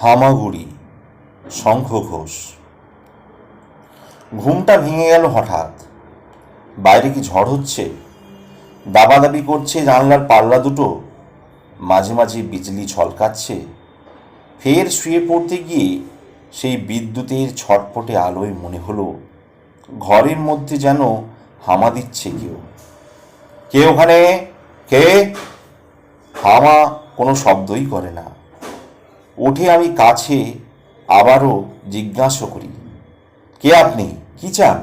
হামাগুড়ি শঙ্খ ঘোষ ঘুমটা ভেঙে গেল হঠাৎ। বাইরে কি ঝড় হচ্ছে? দাবাদাবি করছে জানলার পাল্লা দুটো। মাঝে মাঝে বিজলি ঝলকাচ্ছে ফের শুয়ে পড়তে গিয়ে সেই বিদ্যুতের ছটপটে আলোয় মনে হলো, ঘরের মধ্যে যেন হামা দিচ্ছে কেউ। কে ওখানে? কে? হামা কোনো শব্দই করে না। উঠে আমি কাছে আবারও জিজ্ঞাসা করি, কে আপনি? কি চান?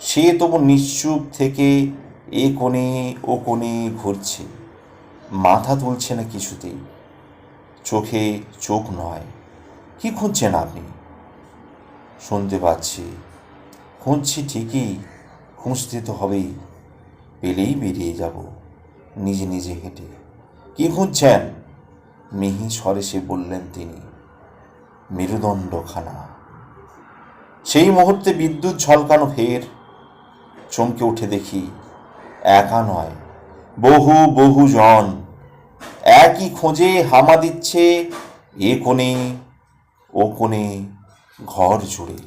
সে তবু নিশ্চুপ থেকে এ কোণে ও কোণে ঘুরছে, মাথা তুলছে না কিছুতেই চোখে চোখ নয়, কি খুঁজছেন আপনি? শুনতে পাচ্ছি, খুঁজছি ঠিকই, খুঁজতে তো হবেই, পেলেই বেরিয়ে যাব। নিজে নিজে হেঁটে, কি খুঁজছেন? মিহি স্বরে সে বললেন তিনি, মেরুদণ্ডখানা। সেই মুহূর্তে বিদ্যুৎ ঝলকানো ফের। চমকে উঠে দেখি, একা নয়, বহু বহু জন একই খোঁজে হামা দিচ্ছে, এ কোণে, ও কোণে ঘর জুড়ে।